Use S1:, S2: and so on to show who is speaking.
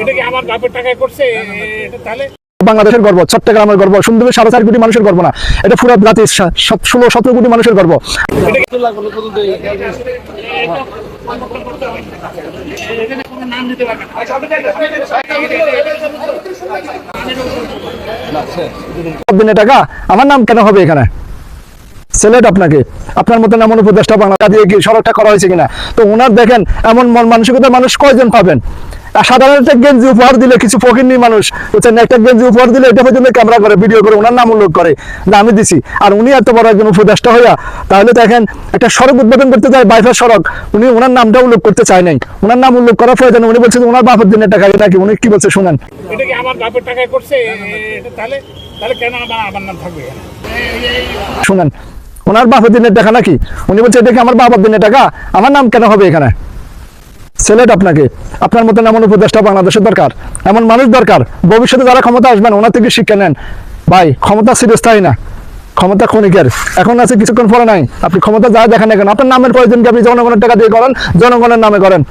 S1: এটা কি আমার বাপের টাকায় করছে? এটা তাহলে?
S2: বাংলাদেশের গর্ব চট্টগ্রামের গর্ব সুন্দর সাড়ে চার কোটি মানুষের গর্ব না। এটা পুরো সত- ষোলো সতেরো কোটি মানুষের গর্ব। টাকা আমার নাম কেন হবে এখানে? সিলেট আপনাকে আপনার মতন এমন উপদেষ্টা বাংলা দিয়ে কি সড়কটা করা হয়েছে কিনা? তো ওনার দেখেন এমন মন মানসিকতার মানুষ কয়জন পাবেন? সাধারণ একটা গেঞ্জি উপহার দিলে কিছু ফকিরনি মানুষ বুঝছেন একটা গেঞ্জি উপহার দিলে এটা পর্যন্ত ক্যামেরা করে ভিডিও করে। ওনার নাম উল্লেখ করে। না আমি দিছি। আর উনি এত বড় একজন উপদেষ্টা হইয়া তাহলে দেখেন একটা সড়ক উদ্বোধন করতে চায় বাইপাস সড়ক উনি ওনার নামটা উল্লেখ করতে চায় নাই। ওনার নাম উল্লেখ করার প্রয়োজন উনি বলছেন ওনার বাপের দিনের টাকা নাকি উনি কি বলছে শুনেন।
S1: এটা কি আমার বাপের টাকায় করছে? তাহলে তাহলে কেন আমার নাম থাকবে?
S2: শুনেন ওনার বাপের দিনের টাকা নাকি? উনি বলছে এটা কি আমার বাবার দিনের টাকা? আমার নাম কেন হবে এখানে? সিলেট আপনাকে। আপনার মতন এমন উপদেষ্টা বাংলাদেশের দরকার। এমন মানুষ দরকার। ভবিষ্যতে যারা ক্ষমতা আসবেন, ওনার থেকে শিক্ষা নেন। ভাই, ক্ষমতা চিরস্থায়ী না? ক্ষমতা ক্ষণিকের। এখন আছে কিছুক্ষণ পরে নাই। আপনি ক্ষমতা যা দেখেন না কেন, আপনার নামের প্রয়োজন আপনি জনগণের টাকা দিয়ে করেন, জনগণের নামে করেন।